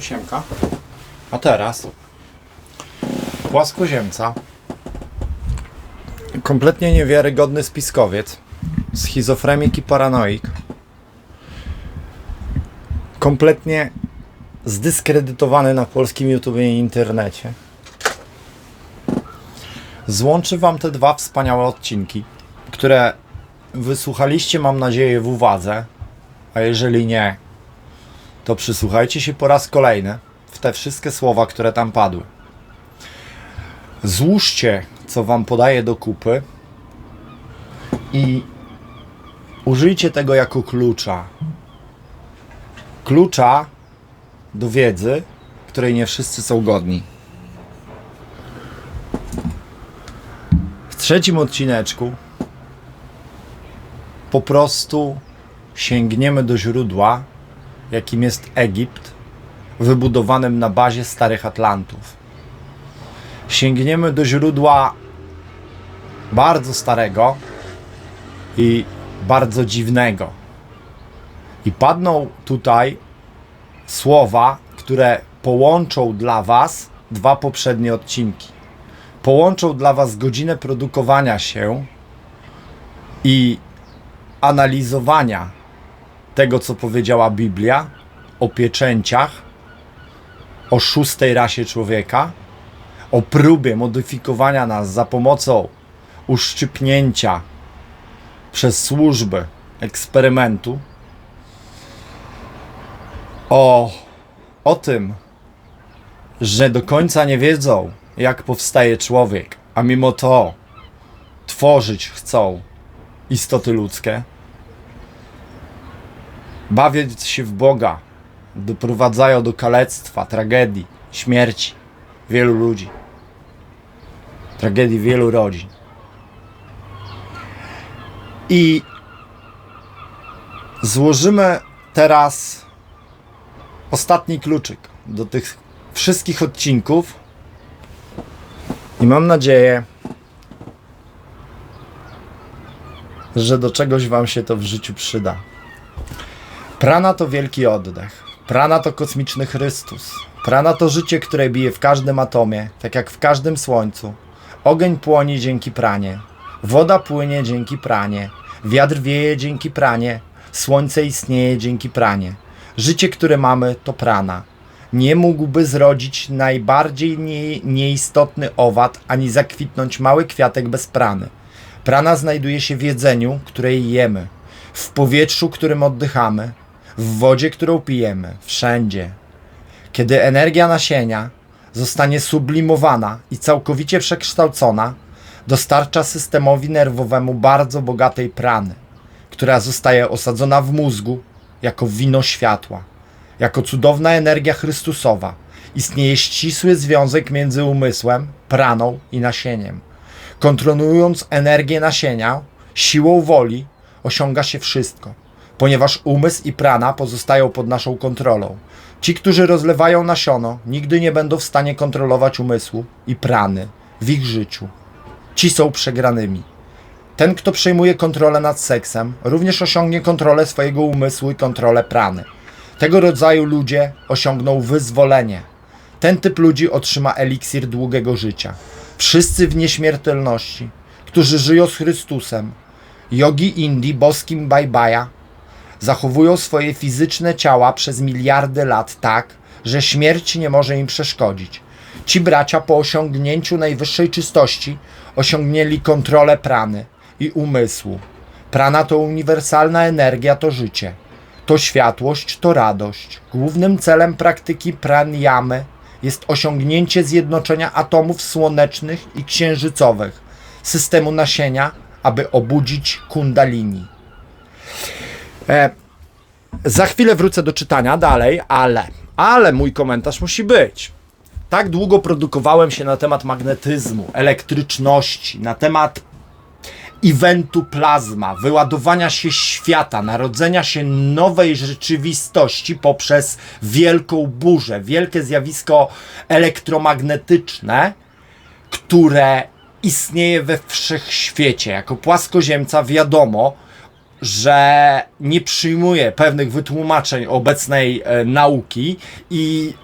Siemka. A teraz? Płaskoziemca, kompletnie niewiarygodny spiskowiec, schizofrenik i paranoik, kompletnie zdyskredytowany na polskim YouTube i internecie. Złączy Wam te dwa wspaniałe odcinki, które wysłuchaliście, mam nadzieję, w uwadze, a jeżeli nie, to przysłuchajcie się po raz kolejny w te wszystkie słowa, które tam padły. Złóżcie, co Wam podaję do kupy i użyjcie tego jako klucza. Klucza do wiedzy, której nie wszyscy są godni. W trzecim odcineczku po prostu sięgniemy do źródła, jakim jest Egipt, wybudowanym na bazie starych Atlantów. Sięgniemy do źródła bardzo starego i bardzo dziwnego. I padną tutaj słowa, które połączą dla Was dwa poprzednie odcinki. Połączą dla Was godzinę produkowania się i analizowania tego, co powiedziała Biblia o pieczęciach, o szóstej rasie człowieka, o próbie modyfikowania nas za pomocą uszczypnięcia przez służby eksperymentu, o, o tym, że do końca nie wiedzą, jak powstaje człowiek, a mimo to tworzyć chcą istoty ludzkie, bawiąc się w Boga, doprowadzają do kalectwa, tragedii, śmierci wielu ludzi, tragedii wielu rodzin. I złożymy teraz ostatni kluczyk do tych wszystkich odcinków. I mam nadzieję, że do czegoś Wam się to w życiu przyda. Prana to wielki oddech. Prana to kosmiczny Chrystus. Prana to życie, które bije w każdym atomie, tak jak w każdym słońcu. Ogień płonie dzięki pranie. Woda płynie dzięki pranie. Wiatr wieje dzięki pranie. Słońce istnieje dzięki pranie. Życie, które mamy, to prana. Nie mógłby zrodzić najbardziej nie, nieistotny owad, ani zakwitnąć mały kwiatek bez prany. Prana znajduje się w jedzeniu, które jemy, w powietrzu, którym oddychamy, w wodzie, którą pijemy, wszędzie. Kiedy energia nasienia zostanie sublimowana i całkowicie przekształcona, dostarcza systemowi nerwowemu bardzo bogatej prany, która zostaje osadzona w mózgu jako wino światła, jako cudowna energia Chrystusowa. Istnieje ścisły związek między umysłem, praną i nasieniem. Kontrolując energię nasienia, siłą woli osiąga się wszystko, ponieważ umysł i prana pozostają pod naszą kontrolą. Ci, którzy rozlewają nasiono, nigdy nie będą w stanie kontrolować umysłu i prany w ich życiu. Ci są przegranymi. Ten, kto przejmuje kontrolę nad seksem, również osiągnie kontrolę swojego umysłu i kontrolę prany. Tego rodzaju ludzie osiągną wyzwolenie. Ten typ ludzi otrzyma eliksir długiego życia. Wszyscy w nieśmiertelności, którzy żyją z Chrystusem, jogi Indii, boskim Bajbaja, zachowują swoje fizyczne ciała przez miliardy lat tak, że śmierć nie może im przeszkodzić. Ci bracia po osiągnięciu najwyższej czystości osiągnęli kontrolę prany i umysłu. Prana to uniwersalna energia, to życie. To światłość, to radość. Głównym celem praktyki pranjamy jest osiągnięcie zjednoczenia atomów słonecznych i księżycowych, systemu nasienia, aby obudzić kundalini. E, za chwilę wrócę do czytania dalej, ale, ale mój komentarz musi być. Tak długo produkowałem się na temat magnetyzmu, elektryczności, na temat eventu plazma, wyładowania się świata, narodzenia się nowej rzeczywistości poprzez wielką burzę, wielkie zjawisko elektromagnetyczne, które istnieje we wszechświecie. Jako płaskoziemca wiadomo, że nie przyjmuje pewnych wytłumaczeń obecnej e, nauki i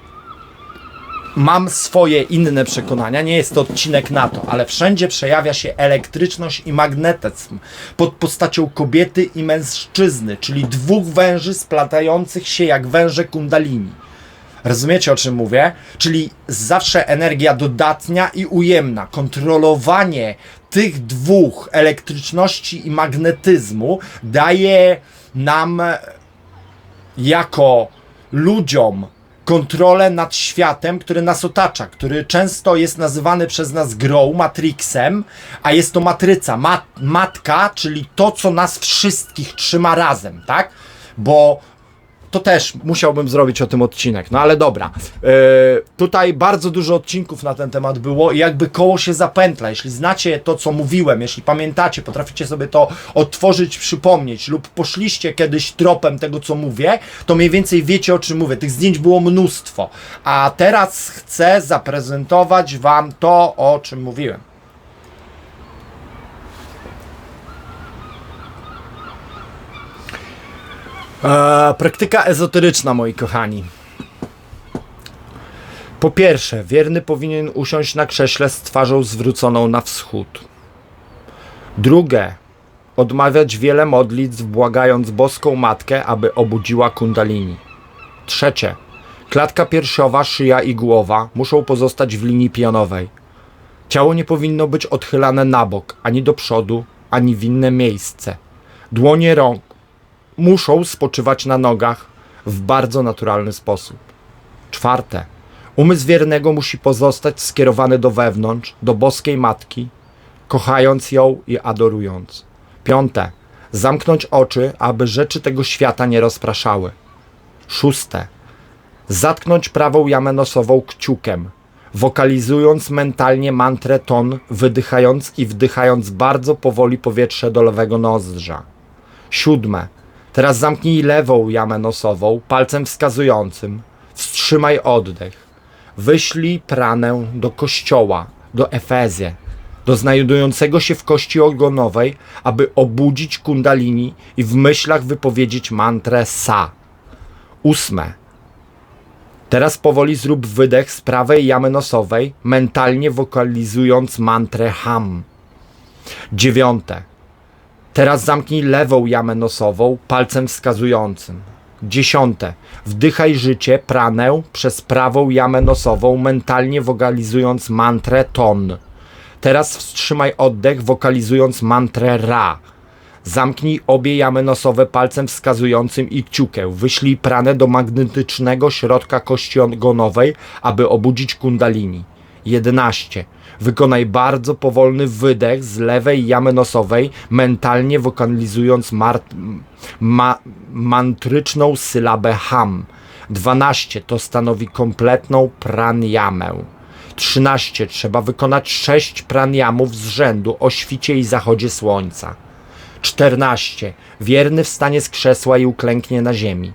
mam swoje inne przekonania, nie jest to odcinek na to, ale wszędzie przejawia się elektryczność i magnetyzm pod postacią kobiety i mężczyzny, czyli dwóch węży splatających się jak węże kundalini. Rozumiecie o czym mówię? Czyli zawsze energia dodatnia i ujemna. Kontrolowanie tych dwóch elektryczności i magnetyzmu daje nam jako ludziom kontrolę nad światem, który nas otacza, który często jest nazywany przez nas grą, matrixem, a jest to matryca, mat, matka, czyli to, co nas wszystkich trzyma razem, tak? Bo to też musiałbym zrobić o tym odcinek. No ale dobra. Yy, tutaj bardzo dużo odcinków na ten temat było i jakby koło się zapętla. Jeśli znacie to, co mówiłem, jeśli pamiętacie, potraficie sobie to odtworzyć, przypomnieć lub poszliście kiedyś tropem tego, co mówię, to mniej więcej wiecie, o czym mówię. Tych zdjęć było mnóstwo. A teraz chcę zaprezentować Wam to, o czym mówiłem. Eee, praktyka ezoteryczna, moi kochani. Po pierwsze, wierny powinien usiąść na krześle z twarzą zwróconą na wschód. Drugie, odmawiać wiele modlitw, błagając boską matkę, aby obudziła kundalini. Trzecie, klatka piersiowa, szyja i głowa muszą pozostać w linii pionowej. Ciało nie powinno być odchylane na bok, ani do przodu, ani w inne miejsce. Dłonie rąk muszą spoczywać na nogach w bardzo naturalny sposób. Czwarte, umysł wiernego musi pozostać skierowany do wewnątrz, do boskiej matki, kochając ją i adorując. Piąte, zamknąć oczy, aby rzeczy tego świata nie rozpraszały. Szóste, zatknąć prawą jamę nosową kciukiem, wokalizując mentalnie mantrę ton, wydychając i wdychając bardzo powoli powietrze do lewego nozdrza. Siódme, Teraz zamknij lewą jamę nosową palcem wskazującym. Wstrzymaj oddech. Wyślij pranę do kościoła, do Efezję, do znajdującego się w kości ogonowej, aby obudzić kundalini i w myślach wypowiedzieć mantrę Sa. Ósme. Teraz powoli zrób wydech z prawej jamy nosowej, mentalnie wokalizując mantrę Ham. Dziewiąte. Teraz zamknij lewą jamę nosową palcem wskazującym. Dziesiąte. Wdychaj życie, pranę przez prawą jamę nosową, mentalnie wokalizując mantrę ton. Teraz wstrzymaj oddech, wokalizując mantrę ra. Zamknij obie jamy nosowe palcem wskazującym i kciukę. Wyślij pranę do magnetycznego środka kości ogonowej, aby obudzić kundalini. 11. Wykonaj bardzo powolny wydech z lewej jamy nosowej, mentalnie wokalizując ma mantryczną sylabę ham. 12. To stanowi kompletną pranjamę. 13. Trzeba wykonać 6 pranjamów z rzędu o świcie i zachodzie słońca. 14. Wierny wstanie z krzesła i uklęknie na ziemi.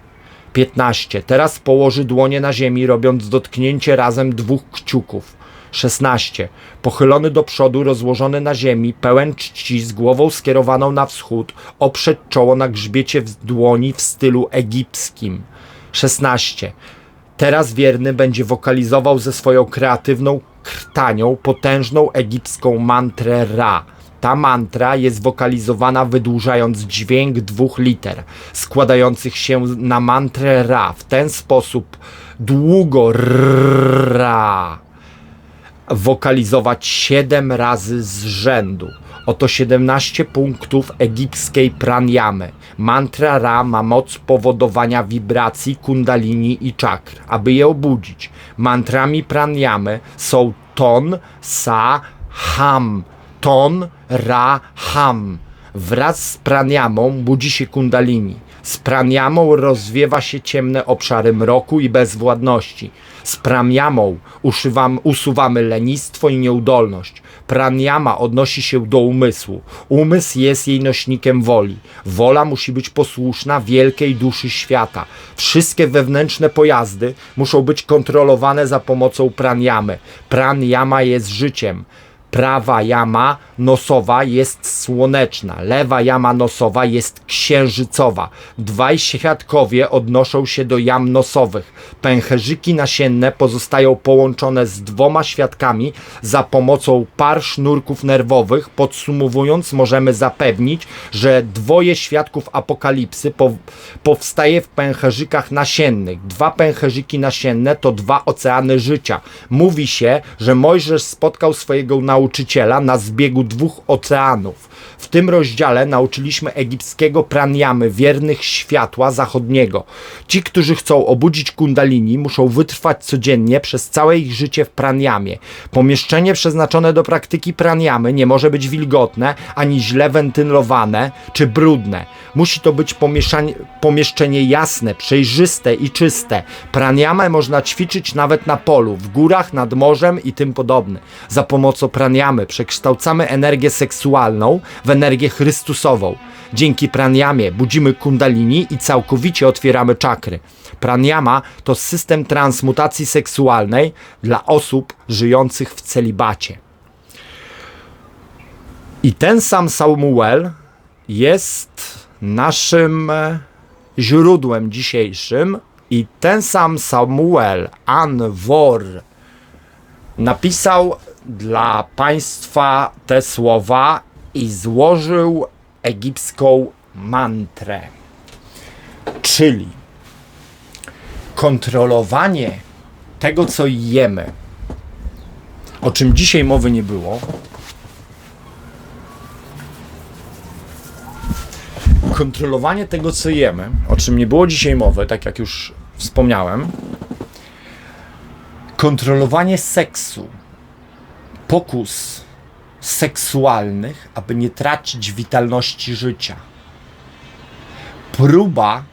15. Teraz położy dłonie na ziemi, robiąc dotknięcie razem dwóch kciuków. 16. Pochylony do przodu, rozłożony na ziemi, pełen czci, z głową skierowaną na wschód, oprzeć czoło na grzbiecie w dłoni w stylu egipskim. 16. Teraz wierny będzie wokalizował ze swoją kreatywną krtanią potężną egipską mantrę Ra. Ta mantra jest wokalizowana wydłużając dźwięk dwóch liter, składających się na mantrę Ra. W ten sposób długo Ra wokalizować 7 razy z rzędu. Oto 17 punktów egipskiej pranjamy. Mantra Ra ma moc powodowania wibracji kundalini i czakr. Aby je obudzić, mantrami pranjamy są ton, sa, ham. Ton, ra, ham. Wraz z pranjamą budzi się kundalini. Z praniamą rozwiewa się ciemne obszary mroku i bezwładności. Z praniamą usuwamy, usuwamy lenistwo i nieudolność. Praniama odnosi się do umysłu. Umysł jest jej nośnikiem woli. Wola musi być posłuszna wielkiej duszy świata. Wszystkie wewnętrzne pojazdy muszą być kontrolowane za pomocą praniamy. Praniama jest życiem. Prawa jama nosowa jest słoneczna, lewa jama nosowa jest księżycowa. Dwaj świadkowie odnoszą się do jam nosowych. Pęcherzyki nasienne pozostają połączone z dwoma świadkami za pomocą par sznurków nerwowych. Podsumowując, możemy zapewnić, że dwoje świadków apokalipsy po, powstaje w pęcherzykach nasiennych. Dwa pęcherzyki nasienne to dwa oceany życia. Mówi się, że Mojżesz spotkał swojego nauczyciela na zbiegu dwóch oceanów. W tym rozdziale nauczyliśmy egipskiego praniamy, wiernych światła zachodniego. Ci, którzy chcą obudzić kundalini, muszą wytrwać codziennie przez całe ich życie w praniamie. Pomieszczenie przeznaczone do praktyki praniamy nie może być wilgotne, ani źle wentylowane czy brudne. Musi to być pomieszczenie jasne, przejrzyste i czyste. Praniamę można ćwiczyć nawet na polu, w górach, nad morzem i tym podobne. Za pomocą praniamy przekształcamy energię seksualną w energię chrystusową. Dzięki praniamie budzimy kundalini i całkowicie otwieramy czakry. Praniama to system transmutacji seksualnej dla osób żyjących w celibacie. I ten sam Samuel jest naszym źródłem dzisiejszym i ten sam Samuel Anwor napisał dla państwa te słowa i złożył egipską mantrę. Czyli kontrolowanie tego, co jemy, o czym dzisiaj mowy nie było, kontrolowanie tego, co jemy, o czym nie było dzisiaj mowy, tak jak już wspomniałem, kontrolowanie seksu, pokus seksualnych, aby nie tracić witalności życia, próba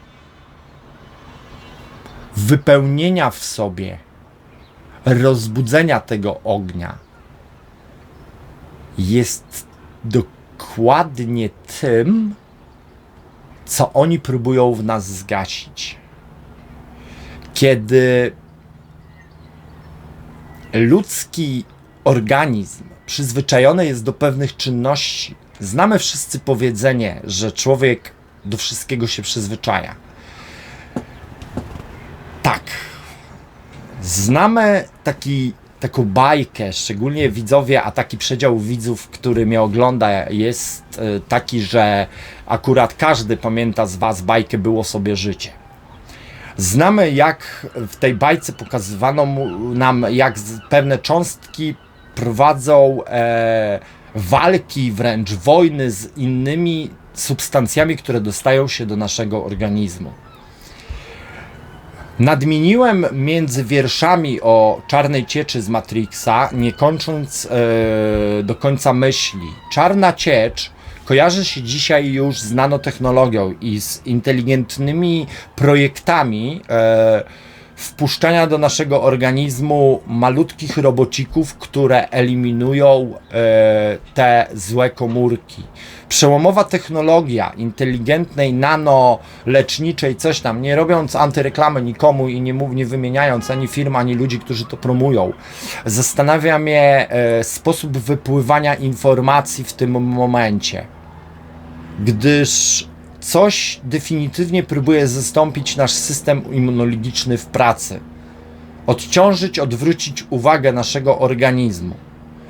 wypełnienia w sobie, rozbudzenia tego ognia jest dokładnie tym, co oni próbują w nas zgasić. Kiedy ludzki organizm przyzwyczajony jest do pewnych czynności, znamy wszyscy powiedzenie, że człowiek do wszystkiego się przyzwyczaja. Tak. Znamy taki, taką bajkę, szczególnie widzowie, a taki przedział widzów, który mnie ogląda, jest e, taki, że akurat każdy pamięta z Was bajkę Było sobie życie. Znamy, jak w tej bajce pokazywano nam, jak pewne cząstki prowadzą e, walki, wręcz wojny z innymi substancjami, które dostają się do naszego organizmu. Nadmieniłem między wierszami o czarnej cieczy z Matrixa, nie kończąc e, do końca myśli. Czarna ciecz kojarzy się dzisiaj już z nanotechnologią i z inteligentnymi projektami e, wpuszczania do naszego organizmu malutkich robocików, które eliminują e, te złe komórki. Przełomowa technologia inteligentnej, nanoleczniczej, coś tam, nie robiąc antyreklamy nikomu i nie, mów, nie wymieniając ani firm, ani ludzi, którzy to promują. Zastanawia mnie e, sposób wypływania informacji w tym momencie gdyż coś definitywnie próbuje zastąpić nasz system immunologiczny w pracy. Odciążyć, odwrócić uwagę naszego organizmu.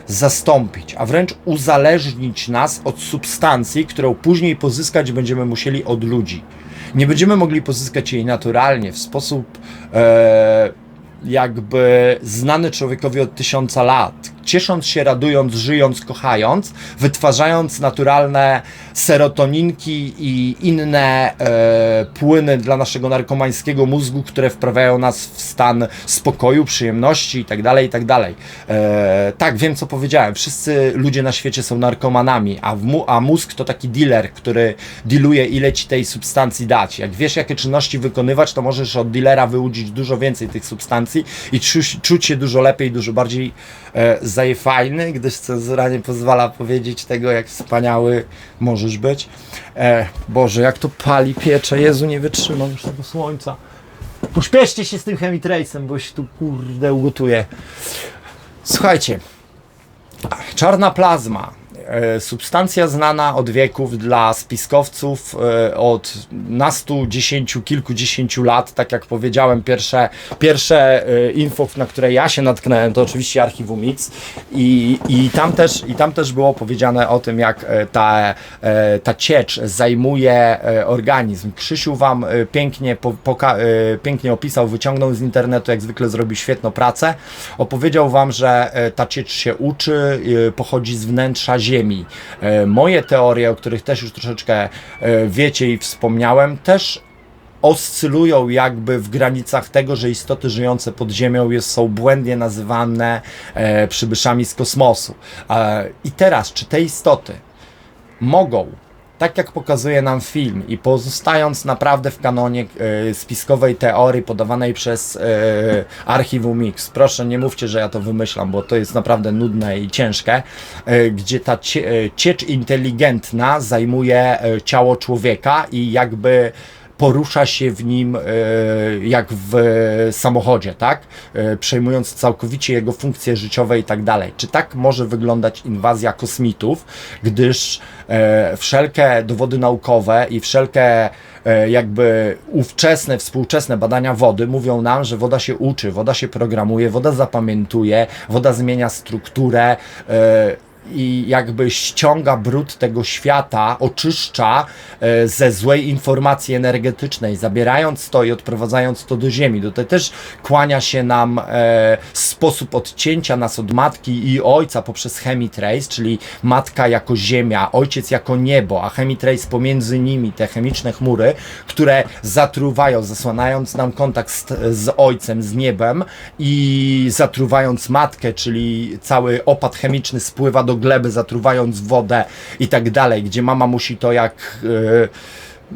Zastąpić, a wręcz uzależnić nas od substancji, którą później pozyskać będziemy musieli od ludzi. Nie będziemy mogli pozyskać jej naturalnie, w sposób e, jakby znany człowiekowi od tysiąca lat. Ciesząc się, radując, żyjąc, kochając, wytwarzając naturalne serotoninki i inne e, płyny dla naszego narkomańskiego mózgu, które wprawiają nas w stan spokoju, przyjemności itd. itd. E, tak, wiem co powiedziałem. Wszyscy ludzie na świecie są narkomanami, a, mu, a mózg to taki dealer, który dealuje ile ci tej substancji dać. Jak wiesz, jakie czynności wykonywać, to możesz od dealera wyłudzić dużo więcej tych substancji i czuć, się dużo lepiej, dużo bardziej e, zajefajny, gdyż cenzura nie pozwala powiedzieć tego, jak wspaniały możesz być. E, Boże, jak to pali, piecze, Jezu, nie wytrzymam już tego słońca. Pośpieszcie się z tym chemitrace'em, bo się tu kurde ugotuje. Słuchajcie, Czarna plazma. E, Substancja znana od wieków dla spiskowców e, od nastu, dziesięciu, kilkudziesięciu lat. Tak jak powiedziałem, pierwsze, pierwsze e, info, na które ja się natknąłem, to oczywiście archiwum Mix. I, i, tam, też, I tam też było powiedziane o tym, jak ta, ta ciecz zajmuje organizm. Krzysiu Wam pięknie, po, poka- pięknie opisał, wyciągnął z internetu, jak zwykle zrobił świetną pracę. Opowiedział Wam, że ta ciecz się uczy, pochodzi z wnętrza Ziemi. E, Moje teorie, o których też już troszeczkę e, wiecie i wspomniałem, też oscylują jakby w granicach tego, że istoty żyjące pod ziemią jest, są błędnie nazywane e, przybyszami z kosmosu. E, I teraz, czy te istoty mogą, tak jak pokazuje nam film i pozostając naprawdę w kanonie e, spiskowej teorii podawanej przez e, Archiwum Mix, proszę nie mówcie, że ja to wymyślam, bo to jest naprawdę nudne i ciężkie, e, gdzie ta cie, e, ciecz inteligentna zajmuje e, ciało człowieka i jakby porusza się w nim e, jak w samochodzie, tak? E, przejmując całkowicie jego funkcje życiowe i tak dalej. Czy tak może wyglądać inwazja kosmitów, gdyż e, wszelkie dowody naukowe i wszelkie jakby ówczesne, współczesne badania wody mówią nam, że woda się uczy, woda się programuje, woda zapamiętuje, woda zmienia strukturę, i jakby ściąga brud tego świata, oczyszcza e, ze złej informacji energetycznej, zabierając to i odprowadzając to do ziemi. Tutaj też kłania się nam e, sposób odcięcia nas od matki i ojca poprzez chemitrace, czyli matka jako ziemia, ojciec jako niebo, a chemitrace pomiędzy nimi, te chemiczne chmury, które zatruwają, zasłaniając nam kontakt z, z ojcem, z niebem i zatruwając matkę, czyli cały opad chemiczny spływa do gleby, zatruwając wodę i tak dalej, gdzie mama musi to jak. Yy,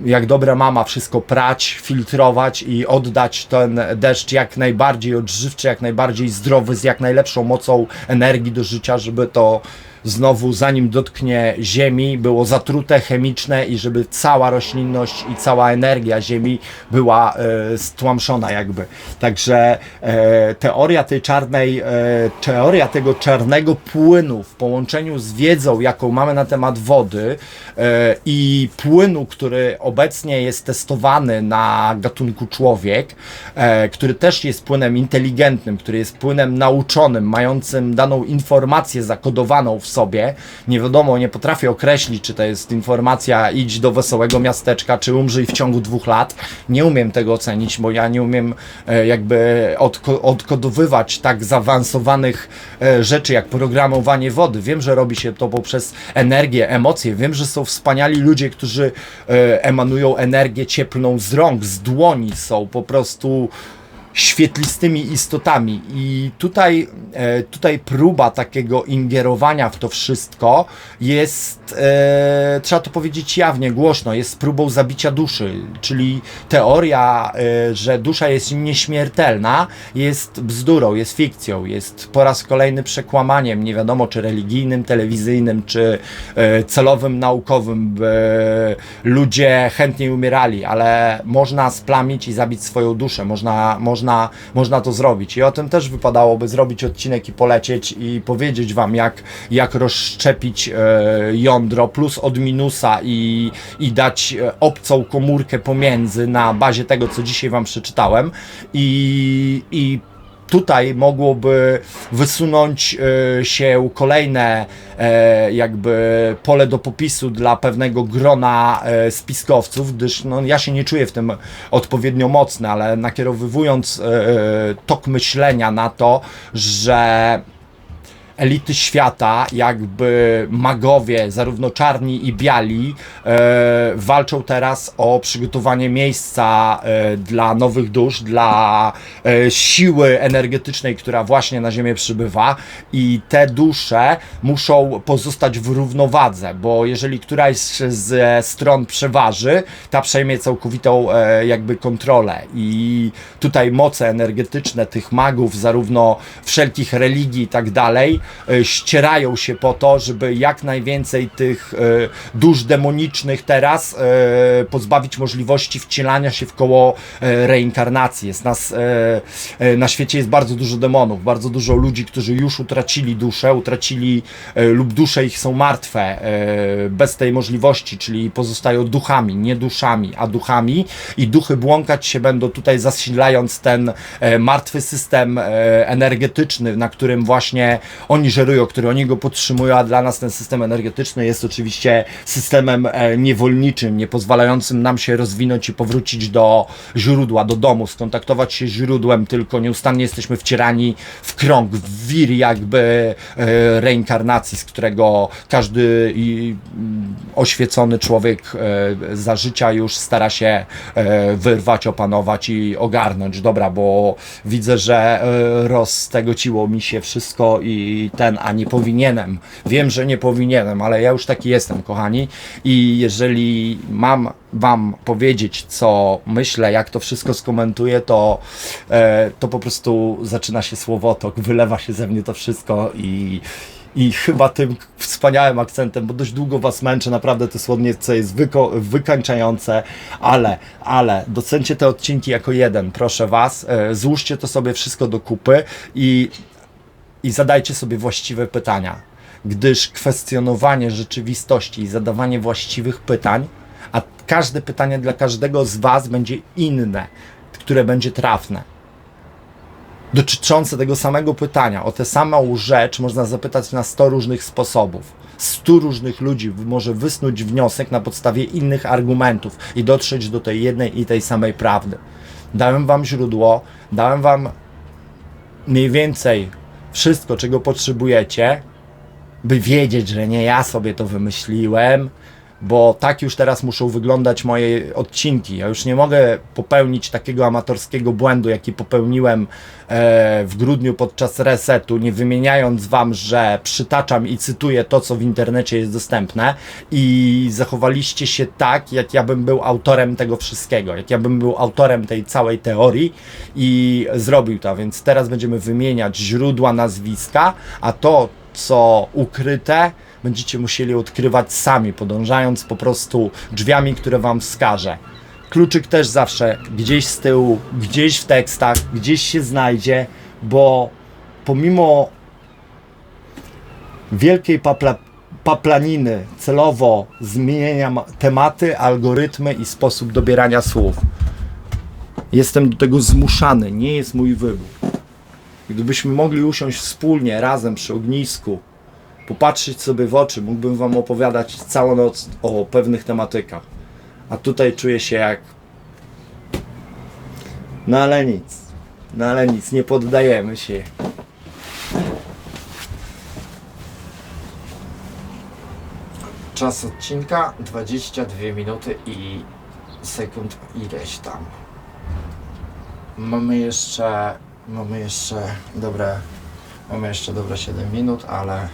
jak dobra mama wszystko prać, filtrować i oddać ten deszcz jak najbardziej odżywczy, jak najbardziej zdrowy, z jak najlepszą mocą energii do życia, żeby to znowu zanim dotknie ziemi było zatrute chemiczne i żeby cała roślinność i cała energia ziemi była e, stłamszona jakby. Także e, teoria tej czarnej, e, teoria tego czarnego płynu w połączeniu z wiedzą, jaką mamy na temat wody e, i płynu, który obecnie jest testowany na gatunku człowiek, e, który też jest płynem inteligentnym, który jest płynem nauczonym, mającym daną informację zakodowaną w sobie. Nie wiadomo, nie potrafię określić, czy to jest informacja idź do wesołego miasteczka, czy umrzyj w ciągu dwóch lat. Nie umiem tego ocenić, bo ja nie umiem e, jakby odko- odkodowywać tak zaawansowanych e, rzeczy jak programowanie wody. Wiem, że robi się to poprzez energię, emocje. Wiem, że są wspaniali ludzie, którzy e, emanują energię cieplną z rąk, z dłoni, są po prostu świetlistymi istotami. I tutaj, e, tutaj próba takiego ingerowania w to wszystko jest, e, trzeba to powiedzieć jawnie, głośno, jest próbą zabicia duszy, czyli teoria, e, że dusza jest nieśmiertelna jest bzdurą, jest fikcją, jest po raz kolejny przekłamaniem, nie wiadomo czy religijnym, telewizyjnym, czy e, celowym, naukowym, by ludzie chętniej umierali, ale można splamić i zabić swoją duszę, można, można, można to zrobić. I o tym też wypadałoby zrobić odcinek i polecieć i powiedzieć Wam, jak, jak rozszczepić e, jądro plus od minusa i, i dać e, obcą komórkę pomiędzy na bazie tego, co dzisiaj Wam przeczytałem. I, i tutaj mogłoby wysunąć e, się kolejne e, jakby pole do popisu dla pewnego grona e, spiskowców, gdyż no, ja się nie czuję w tym odpowiednio mocny, ale nakierowywując tok myślenia na to, że elity świata, jakby magowie, zarówno czarni i biali, e, walczą teraz o przygotowanie miejsca e, dla nowych dusz, dla e, siły energetycznej, która właśnie na Ziemię przybywa. I te dusze muszą pozostać w równowadze, bo jeżeli któraś ze stron przeważy, ta przejmie całkowitą e, jakby kontrolę. I tutaj moce energetyczne tych magów, zarówno wszelkich religii i tak dalej, ścierają się po to, żeby jak najwięcej tych e, dusz demonicznych teraz e, pozbawić możliwości wcielania się w koło e, reinkarnacji. Jest nas, e, e, na świecie jest bardzo dużo demonów, bardzo dużo ludzi, którzy już utracili duszę, utracili e, lub dusze ich są martwe e, bez tej możliwości, czyli pozostają duchami, nie duszami, a duchami i duchy błąkać się będą tutaj zasilając ten e, martwy system e, energetyczny, na którym właśnie oni żerują, który oni go podtrzymują, a dla nas ten system energetyczny jest oczywiście systemem e, niewolniczym, nie pozwalającym nam się rozwinąć i powrócić do źródła, do domu, skontaktować się z źródłem, tylko nieustannie jesteśmy wcierani w krąg, w wir jakby e, reinkarnacji, z którego każdy mm, oświecony człowiek e, za życia już stara się wyrwać, opanować i ogarnąć. Dobra, bo widzę, że roztegociło mi się wszystko i ten, a nie powinienem. Wiem, że nie powinienem, ale ja już taki jestem, kochani. I jeżeli mam Wam powiedzieć, co myślę, jak to wszystko skomentuję, to, e, to po prostu zaczyna się słowotok, wylewa się ze mnie to wszystko i. I chyba tym wspaniałym akcentem, bo dość długo Was męczę, naprawdę to słownictwo jest wyko- wykańczające, ale, ale docencie te odcinki jako jeden, proszę Was, e, złóżcie to sobie wszystko do kupy i, i zadajcie sobie właściwe pytania, gdyż kwestionowanie rzeczywistości i zadawanie właściwych pytań, a każde pytanie dla każdego z Was będzie inne, które będzie trafne dotyczące tego samego pytania, o tę samą rzecz można zapytać na 100 różnych sposobów. 100 różnych ludzi może wysnuć wniosek na podstawie innych argumentów i dotrzeć do tej jednej i tej samej prawdy. Dałem wam źródło, dałem wam mniej więcej wszystko, czego potrzebujecie, by wiedzieć, że nie ja sobie to wymyśliłem, bo tak już teraz muszą wyglądać moje odcinki. Ja już nie mogę popełnić takiego amatorskiego błędu, jaki popełniłem e, w grudniu podczas resetu, nie wymieniając wam, że przytaczam i cytuję to, co w internecie jest dostępne i zachowaliście się tak, jak ja bym był autorem tego wszystkiego, jak ja bym był autorem tej całej teorii i zrobił to, więc teraz będziemy wymieniać źródła, nazwiska, a to, co ukryte, będziecie musieli odkrywać sami, podążając po prostu drzwiami, które wam wskażę. Kluczyk też zawsze gdzieś z tyłu, gdzieś w tekstach, gdzieś się znajdzie, bo pomimo wielkiej papla, paplaniny celowo zmieniam tematy, algorytmy i sposób dobierania słów. Jestem do tego zmuszany, nie jest mój wybór. Gdybyśmy mogli usiąść wspólnie, razem przy ognisku, popatrzeć sobie w oczy, mógłbym Wam opowiadać całą noc o pewnych tematykach. A tutaj czuję się jak. No ale nic. No ale nic, nie poddajemy się. Czas odcinka 22 minuty i sekund ileś tam. Mamy jeszcze. Mamy jeszcze dobre. Mamy jeszcze dobre 7 minut, ale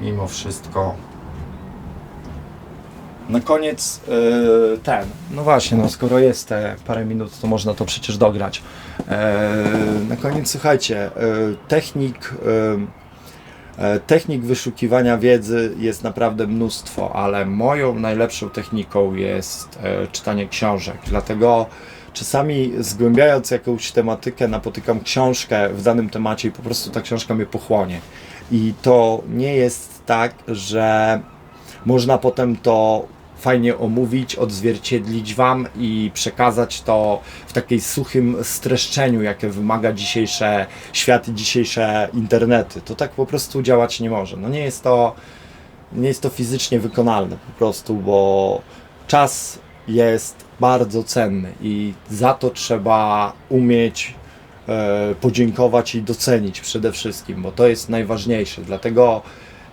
mimo wszystko. Na koniec yy, ten. No właśnie, no skoro jest te parę minut, to można to przecież dograć. Yy, na koniec słuchajcie, yy, technik. Yy, Technik wyszukiwania wiedzy jest naprawdę mnóstwo, ale moją najlepszą techniką jest czytanie książek. Dlatego czasami zgłębiając jakąś tematykę, napotykam książkę w danym temacie i po prostu ta książka mnie pochłonie. I to nie jest tak, że można potem to fajnie omówić, odzwierciedlić Wam i przekazać to w takiej suchym streszczeniu, jakie wymaga dzisiejsze świat i dzisiejsze internety. To tak po prostu działać nie może. No nie jest to, nie jest to fizycznie wykonalne po prostu, bo czas jest bardzo cenny i za to trzeba umieć podziękować i docenić przede wszystkim, bo to jest najważniejsze. Dlatego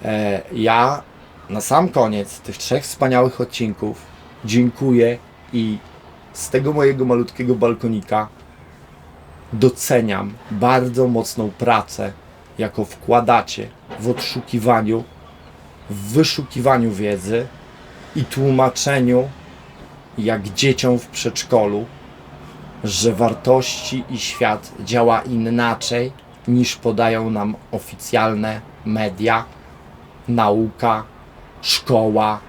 e, ja na sam koniec tych trzech wspaniałych odcinków dziękuję i z tego mojego malutkiego balkonika doceniam bardzo mocną pracę, jaką wkładacie w odszukiwaniu, w wyszukiwaniu wiedzy i tłumaczeniu, jak dzieciom w przedszkolu, że wartości i świat działa inaczej, niż podają nam oficjalne media, nauka, szkoła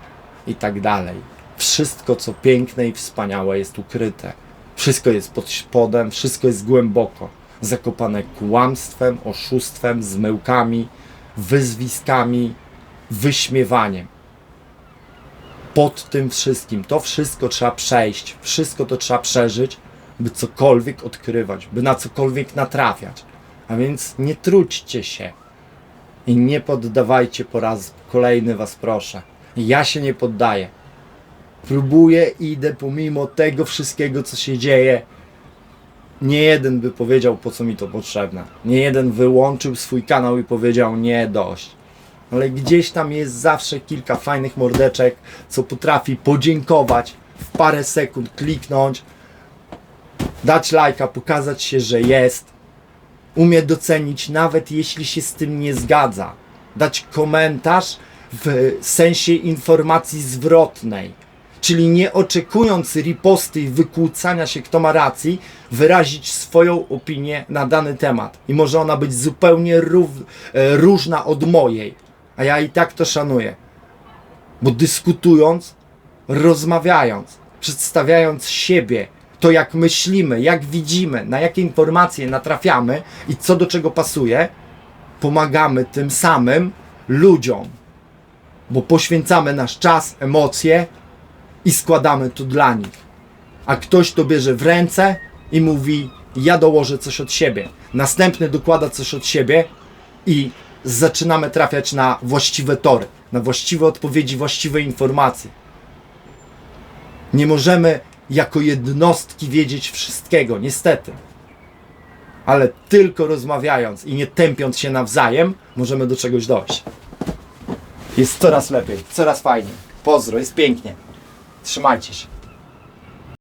i tak dalej. Wszystko, co piękne i wspaniałe, jest ukryte. Wszystko jest pod spodem, wszystko jest głęboko zakopane kłamstwem, oszustwem, zmyłkami, wyzwiskami, wyśmiewaniem. Pod tym wszystkim, to wszystko trzeba przejść, wszystko to trzeba przeżyć, by cokolwiek odkrywać, by na cokolwiek natrafiać. A więc nie trudźcie się i nie poddawajcie po raz kolejny was proszę. Ja się nie poddaję. Próbuję, idę pomimo tego wszystkiego, co się dzieje. Nie jeden by powiedział, po co mi to potrzebne. Nie jeden wyłączył swój kanał i powiedział, nie dość. Ale gdzieś tam jest zawsze kilka fajnych mordeczek, co potrafi podziękować w parę sekund, kliknąć, dać lajka, pokazać się, że jest, umie docenić, nawet jeśli się z tym nie zgadza, dać komentarz w sensie informacji zwrotnej, czyli nie oczekując riposty i wykłócania się, kto ma racji, wyrazić swoją opinię na dany temat. I może ona być zupełnie rów, e, różna od mojej, a ja i tak to szanuję. Bo dyskutując, rozmawiając, przedstawiając siebie, to jak myślimy, jak widzimy, na jakie informacje natrafiamy i co do czego pasuje, pomagamy tym samym ludziom, bo poświęcamy nasz czas, emocje i składamy to dla nich. A ktoś to bierze w ręce i mówi: Ja dołożę coś od siebie. Następny dokłada coś od siebie i zaczynamy trafiać na właściwe tory, na właściwe odpowiedzi, właściwe informacje. Nie możemy jako jednostki wiedzieć wszystkiego, niestety. Ale tylko rozmawiając i nie tępiąc się nawzajem, możemy do czegoś dojść. Jest coraz lepiej, coraz fajniej. Pozdro, jest pięknie. Trzymajcie się.